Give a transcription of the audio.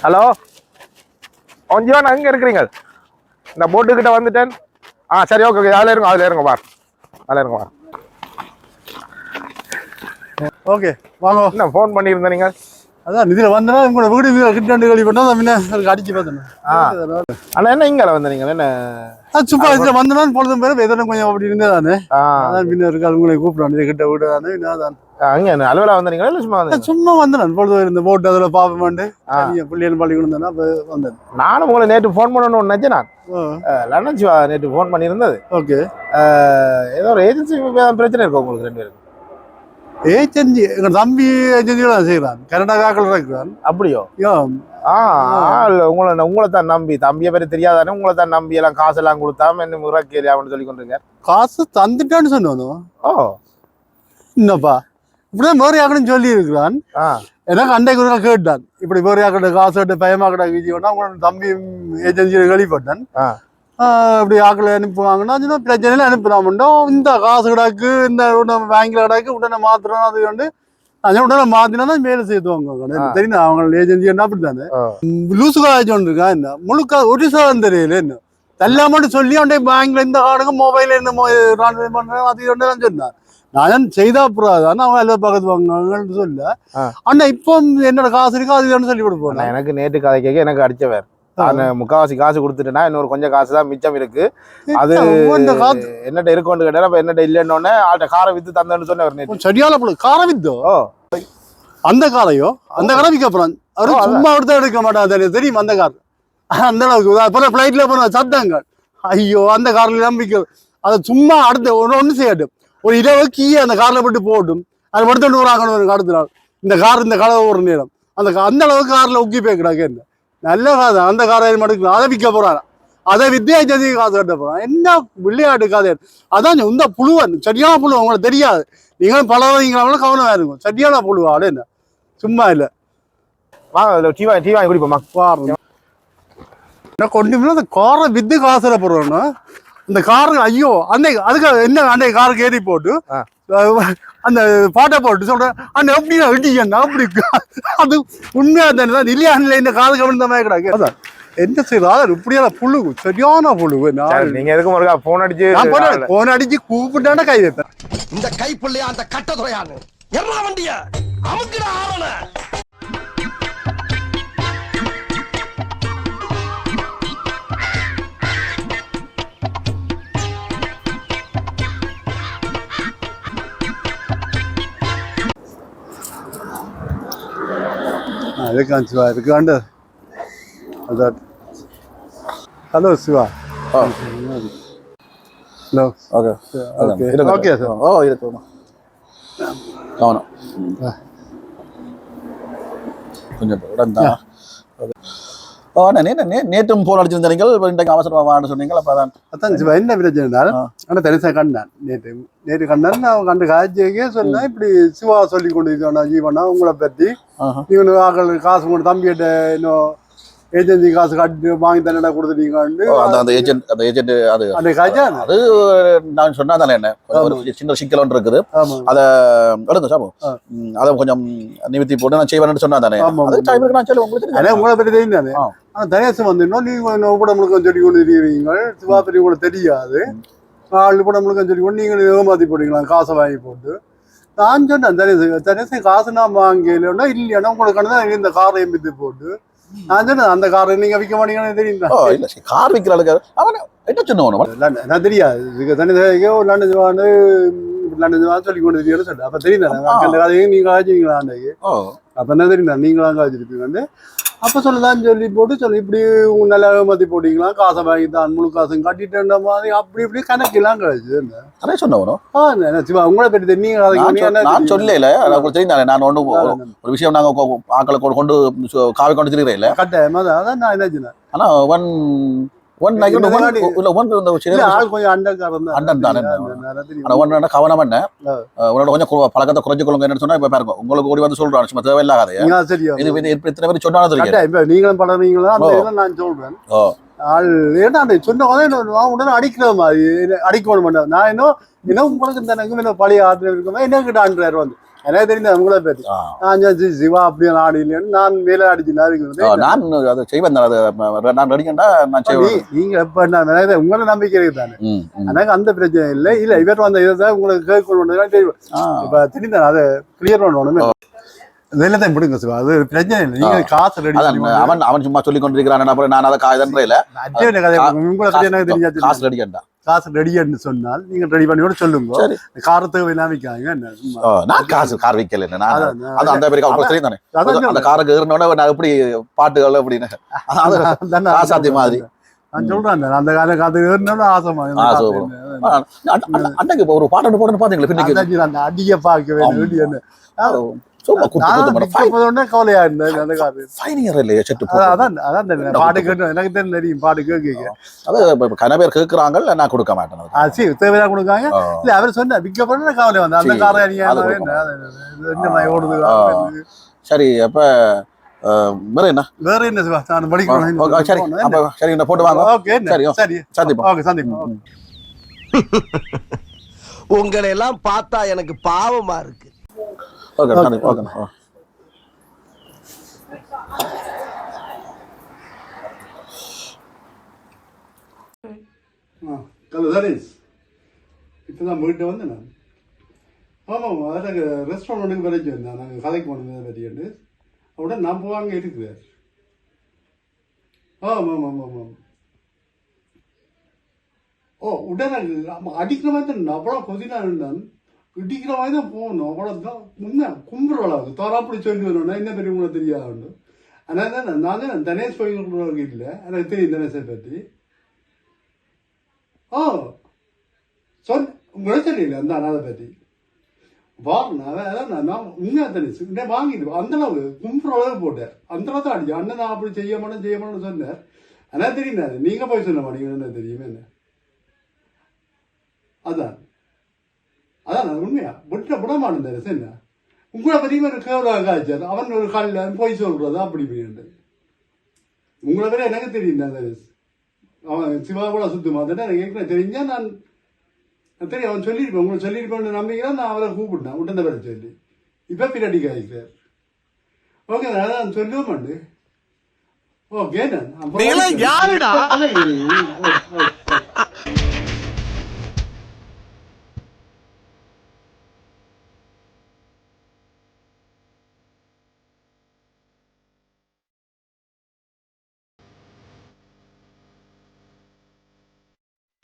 Hello? ஒஞ்சிவான் எங்க இருக்கிறீங்க. இந்த போட்டு கிட்ட வந்துட்டேன். ஆ சரி ஓகே ஓகே அதில் இருங்க அதில் இருங்க பார் அதில் இருங்க பார் ஓகே வாங்க. என்ன ஃபோன் பண்ணியிருந்தேன் நீங்கள் அதான் இதுல வந்தா உங்களோட வீடு கிட்ட கழி பண்ணா முன்ன அதுக்கு அடிச்சு பார்த்தேன். ஆ. அண்ணா என்ன இங்கே வந்து நீங்கள் என்ன? சும்மா இதுல வந்தனா பொழுதும் பேரும் எதனா கொஞ்சம் அப்படி இருந்ததானே? ஆ. அதான் பின்ன இருக்காது உங்களை கூப்பிடான் கிட்ட வீடு தானே? அதான் அங்கே அலுவலா வந்தீங்களா இல்லை சும்மா வந்தீங்க சும்மா வந்தேன். பொழுது இருந்த போட்டு அதில் பாப்பமாண்டு ஆ. பிள்ளைகள் பள்ளி கொண்டு அப்போ வந்தேன். நானும் உங்களை நேற்று ஃபோன் பண்ணணும்னு நினச்சேன் நான். லண்டன் சிவா நேற்று ஃபோன் பண்ணியிருந்தது. ஓகே. ஏதோ ஒரு ஏஜென்சி பிரச்சனை இருக்கு உங்களுக்கு ரெண்டு பேருக்கு ஏஜென்சி எங்க தம்பி ஏஜென்சி தான் செய்கிறான் கனடா காக்கல் இருக்கிறான். அப்படியோ? ஆ ஆள் உங்களை உங்களை தான் நம்பி. தம்பியை பற்றி தெரியாதானே உங்களை தான் நம்பி எல்லாம் காசெல்லாம் கொடுத்தாம என்ன முறைக்கேலி அப்படின்னு சொல்லி கொண்டிருக்கார். காசு தந்துட்டான்னு சொன்னோம் ஓ. என்னப்பா? இப்படிதான் வேறு யாக்கணும் சொல்லி இருக்கிறான் எனக்கு அன்றைக்கு ஒரு கேட்டான். இப்படி வேறு யாக்கிட்ட காசு கட்டு பயமாக்கிட்ட விஜய் பண்ணா உங்களோட தம்பி ஏஜென்சியில். ஆஹ் இப்படி ஆக்களை அனுப்புவாங்கன்னா பிரச்சனையில அனுப்புறாமண்டோ இந்த காசு கிடக்கு இந்த உடனே பேங்க்ல கிடக்கு உடனே மாத்துறோம் அது வந்து அது உடனே மாத்தினா தான் மேலே சேர்த்துவாங்க. தெரியும் அவங்க ஏஜென்சி என்ன அப்படித்தானே? ஓ. லூசு காலேஜ் ஒன்று இருக்கா என்ன? முழுக்க சாதம் தெரியல என்ன? மட்டும் சொல்லி அவன்டே பேங்க்ல இந்த கார்டுக்கு மொபைல் என்ன ட்ரான்ஸ்ஃபர் பண்றேன் அது ஒன்று தான் சொன்னான் நான் செய்தா புறாதான் அவன் எல்லாம் பக்கத்து வாங்கன்னு சொல்ல. அண்ணா இப்போ என்னோட காசு இருக்கோ அது சொல்லி கொடுப்போம் எனக்கு நேற்று கதை கேட்க எனக்கு அடிச்சவர் நான் முக்காவாசி காசு கொடுத்துட்டேன்னா இன்னொரு கொஞ்சம் காசு தான் மிச்சம் இருக்கு அது இந்த என்னட்ட இருக்கும்னு கேட்டார் அப்ப என்னட்ட இல்லைன்னு ஆள்கிட்ட காரை வித்து தந்தேன்னு சொன்னவர் சரியான புள்ள கார வித்தோ அந்த காரையோ அந்த காரை விற்க போறான் அவரு. சும்மா எடுத்து எடுக்க மாட்டான் தெரியும் தெரியும் அந்த கார் அந்த அளவுக்கு அப்புறம் ஃப்ளைட்ல போன சத்தங்கள் ஐயோ அந்த கார்ல நம்பிக்கை. அதை சும்மா அடுத்த ஒன்று ஒன்று செய்யட்டும் ஒரு இரவு கீயை அந்த கார்ல போட்டு போட்டும் அதை படுத்துட்டு வராங்கன்னு அடுத்த நாள். இந்த கார் இந்த கலவை ஒரு நேரம். அந்த கா- அந்த அளவுக்கு கார்ல உக்கி போய் கிடக்கு என்ன? நல்ல கார் தான். அந்த காரை மட்டும் அதை விற்க போறான் அதை வித்தியா ஜதி காசு கட்ட போறான் என்ன விளையாட்டு கதை? அதான் இந்த புழுவன். சரியான புழு உங்களுக்கு தெரியாது. நீங்களும் பழவீங்களாலும் கவனம் இருக்கும் சரியான புழு ஆடு என்ன சும்மா இல்லை. வாங்க டீ வாங்கி டீ வாங்கி குடிப்போமா பாருங்க என்ன கொண்டு அந்த காரை வித்து காசுல போடுறோம்னா இந்த காரு ஐயோ அந்த அதுக்கு என்ன அந்த காருக்கு ஏறி போட்டு அந்த பாட்டை போட்டு சொல்றேன். அந்த எப்படி இடிக்கணும் அப்படி அது உண்மையா தானே? தான் இல்லையா? இந்த காது கவனிந்த மாதிரி கிடக்கு. அதான். என்ன செய்யறது இப்படியான புழு சரியான புழு நான் சரி, நீங்க எதுக்கும் ஒருக்கா போன் அடிச்சு போன அடிச்சு கூப்பிட்டான கை வைப்பேன். இந்த கைப்புள்ளையா அந்த கட்ட துறையான்னு எல்லா வண்டிய? அமுக்குடா ஆவன அதுக்கான் சிவா இருக்காண்டு அதான் hello Siva hello okay okay okay sir ஓ இருக்குமா கவனம் கொஞ்சம் நேற்றும் போன் அடிச்சிருந்தீங்க இப்போ இன்றைக்கு அவசரமாக வான்னு சொன்னீங்க அப்போ அதான் என்ன பிரச்சனை ஆ. ஆனால் தனிசா கண்டான். நேற்று நேற்று கண்டான் நான் கண்டு காய்ச்சிக்கே சொன்னேன் இப்படி சிவா சொல்லி கொண்டு இருக்கானா ஜீவனா உங்களை பற்றி. நீங்கள் ஆக்கள் காசு கொண்டு தம்பிகிட்ட இன்னும் ஏஜென்சி காசு கட்டி வாங்கி தண்டனை கொடுத்துட்டீங்கன்னு அந்த ஏஜென்ட் அந்த ஏஜென்ட் அது அந்த காய்ச்சா அது நான் சொன்னா தானே என்ன? ஒரு சின்ன சிக்கல் ஒன்று இருக்குது. அதை எடுங்க. ம், அதை கொஞ்சம் நிமித்தி போட்டு நான் செய்வேன்னு சொன்னா தானே அது நான் சொல்லி உங்களுக்கு உங்களை பற்றி தெரியும் தானே? தனியாசம் வந்துடணும் நீங்கள் கூட முழுக்க சொல்லி கொண்டு இருக்கிறீங்க. சிவா பற்றி உங்களுக்கு தெரியாது. நாலு கூட முழுக்க சொல்லி கொண்டு நீங்கள் ஏமாத்தி போட்டீங்களா காசை வாங்கி போட்டு. நான் சொன்னேன் தனியாசம் தனியாசம் காசு நான் வாங்கலைன்னா இல்லையானா உங்களுக்கு தான் இந்த காரை எம்பித்து போட்டு. நான் சொன்னேன் அந்த காரை நீங்க விற்க மாட்டீங்கன்னு தெரியும்? கார் விற்கிற ஆளுக்கு அவன் என்ன சொன்னவன் நான் தெரியாது. இதுக்கு தனி சேவைக்கோ லண்டன் ஜவானு லண்டன் ஜவான் சொல்லி கொண்டு இருக்கீங்கன்னு சொல்லிட்டு அப்போ தெரியும் அந்த கதையும் நீங்கள் காய்ச்சிங்களா அப்போ என்ன தெரியும் நீங்களாம் காய்ச்சிருப்பீங்கன்னு அப்போ சொல்லதான் சொல்லி போட்டு சொல்லி இப்படி உங்க நல்லா ஏமாத்தி போட்டீங்களா காசை வாங்கி தான் முழு காசும் கட்டிட்டேன்ற மாதிரி அப்படி இப்படி கணக்கெல்லாம் கழிச்சு அதே சொன்னவனோ ஆ சிவா உங்களை பற்றி தெரியும். நீங்க நான்? சொல்லல உங்களுக்கு தெரியும் நான் ஒன்று ஒரு விஷயம் நாங்க கொ- ஆக்களை கொண்டு- காவி கொண்டு திரிகிறேன் இல்ல கட்டாயமா தான் அதான் நான் என்ன சொன்னேன்? ஆனா ஒன் ஒன் இல்ல, ஒன் இல்ல, ஒன் ஆள் கொஞ்சம் அண்டன் தானே. ஆனா ஒன்னு கவனம் என்ன? உன்னோட கொஞ்சம் பழக்கத்தை என்ன சொன்னா இப்ப பாருங்க உங்களுக்கு ஓடி வந்து சொல்றான் சும்மா தேவையில்லாத இது இத்தனை பேர் சொன்னாலும் நீங்களும் பழகிறீங்களா நான் சொல்றேன். ஆள் ஏன்னா அந்த சொன்ன உடனே நான் நான் உடனே அடிக்கிற மாதிரி என்ன அடிக்கணும் நான் இன்னும் இன்னும் உங்களுக்கு இந்த பழைய இருக்குமா? என்ன கிட்ட ஆண்டுறாரு வந்து. எனக்கு தெரிந்த உங்களை ஆ. நான் சிவா அப்படியே ஆடு இல்லைன்னு நான் மேல அடிச்சு நான் அதை செய்வேன். நான் நடிக்கண்டா நான் செய்வேன். நீங்க எப்ப எனக்கு உங்களை நம்பிக்கை இருக்கு தானே. எனக்கு அந்த பிரச்சனை இல்லை. இல்ல இவர் வந்த இதை உங்களுக்கு கேட்கணும் தெரியும். இப்ப தெரிந்த அதை கிளியர் பண்ணணும் இதெல்லாம் தான் பிடிங்க சிவா. அது பிரச்சனை இல்லை. நீங்க காசு ரெடி அவன் அவன் சும்மா சொல்லி கொண்டிருக்கிறான் அப்புறம் நான் அதை காதன்ற இல்ல? பத்தி எனக்கு தெரியாது காசு ரெடின்னு சொன்னால் நீங்க ரெடி பண்ணி கூட சொல்லுங்க. சரி. கார தேவை நம்பிக்காங்க என்ன? சும்மா. ஓ, நான் காசு கார் வைக்கல அது அந்த பேருக்கு அவங்க தெரியும் தானே. அந்த காருக்கு ஏறினோட நான் எப்படி பாட்டுகள் அப்படின்னு. ராசாத்தி மாதிரி. நான் சொல்றேன் அந்த கால காத்து ஏறினாலும் ஆசைமா அன்னைக்கு ஒரு பாட்டு போட்டு பாத்தீங்களா அந்த அடிய பார்க்க வேண்டிய சும்மா கவலையா இருந்தது அந்த தெரியும். பாட்டு. கேட்டு எனக்கு தெரியும் தெரியும் பாட்டு கேட்க அது இப்ப கன பேர் கேட்கறாங்க நான் கொடுக்க மாட்டேன் சரி தேவையா கொடுக்காங்க. இல்ல அவர் சொன்ன விக்க பண்ண கவலை வந்து அந்த சரி, காரை நீங்க ஓடுது. சரி அப்ப வேற என்ன? வேற என்ன நான் சரி அப்ப சரி இந்த போட்டு வாங்க. ஓகே சரி. சரி. சந்திப்போம். ஓகே சந்திப்போம். உங்களை எல்லாம் பார்த்தா எனக்கு பாவமா இருக்கு. ஓகே சரி ஓகே ஓ. ஆ கலு தரேஸ் இப்போ தான் வீட்டு வந்தேன் நான். ஆமாம் அதில் ரெஸ்டாரண்ட்டுக்கு வரைக்கும் வந்தேன் நாங்கள் கதைக்கு போனது வரையண்டு அவட நான் போவாங்க இருக்கிறார் ஆமாம் ஆமாம் ஆமாம் ஓ உடனே ஆமாம் அடிக்கிற மாதிரி தான் அவ்வளோ கொதினா இருந்தான். இடிக்கிற மாதிரி தான் போகணும் அவ்வளோ தான் முன்ன கும்புறவளா அது தோறாப்படி சொல்லி வரணும்னா என்ன பெரிய உங்களுக்கு தெரியாது ஆனால் தான் நான் தான் தனேஷ் போய் இல்லை எனக்கு தெரியும் தனேஷை பற்றி ஓ சொல் உங்களை தெரியல அந்த அனாதை பற்றி வாங்க நான் நான் உண்மையாக தனேஷ் உடனே வாங்கிட்டு அந்த அளவு கும்புற அளவு போட்டேன் அந்த அளவு தான் அடிச்சு அண்ணன் நான் அப்படி செய்ய மாட்டேன் செய்ய மாட்டேன்னு சொன்னேன் ஆனால் தெரியும் நீங்கள் போய் சொல்ல மாட்டீங்க என்ன தெரியுமே என்ன அதான் அதான் நான் உண்மையா? விட்ட விட மாட்டேன் என்ன உங்களை பற்றி ஒரு கேவலாக காய்ச்சார் அவன் ஒரு காலில் போய் சொல்றது அப்படி இப்படின்ட்டு உங்களை பற்றி எனக்கு தெரியும் தான் அவன் சிவா கூட சுத்தமா தான் எனக்கு கேட்குறேன் தெரிஞ்சா நான் தெரியும் அவன் சொல்லியிருப்பேன். உங்களை சொல்லியிருப்பேன் நம்பிக்கிறேன் நான் அவரை கூப்பிட்டேன் உடனே பேரை சொல்லி. இப்போ பின்னாடி காய்க்கிறார் ஓகே அதான் சொல்லுவோம் ஓகே நான் யாருடா?